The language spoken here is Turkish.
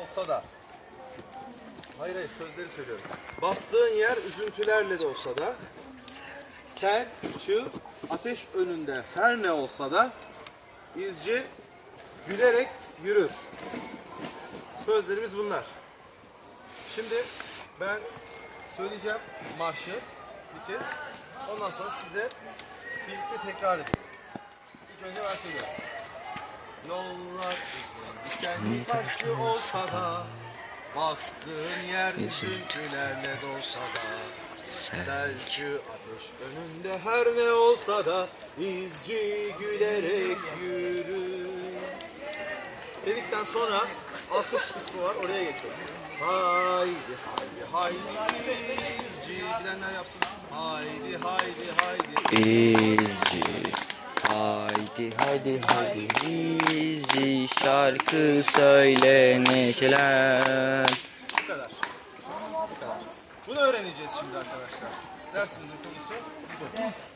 olsa da. Hayır hayır sözleri söylüyorum. Bastığın yer üzüntülerle de olsa da. Sen çığ ateş önünde her ne olsa da izci gülerek yürür. Sözlerimiz bunlar. Şimdi ben söyleyeceğim marşı bir kez. Ondan sonra siz de birlikte tekrar edeceğiz. İlk önce ben söylüyorum. Yollar uzun, dikenli taşlı olsa da Bastığın yer üzüntülerle dolsa da Selçuk ateş önünde her ne olsa da izci gülerek yürür Dedikten sonra alkış kısmı var oraya geçiyoruz. Haydi haydi haydi izci bilenler yapsın. Haydi haydi haydi. İzci Haydi haydi haydi İzci şarkı söyle neşelen Bu kadar. Bu kadar. Bunu öğreneceğiz şimdi arkadaşlar. Dersimizin konusu bu.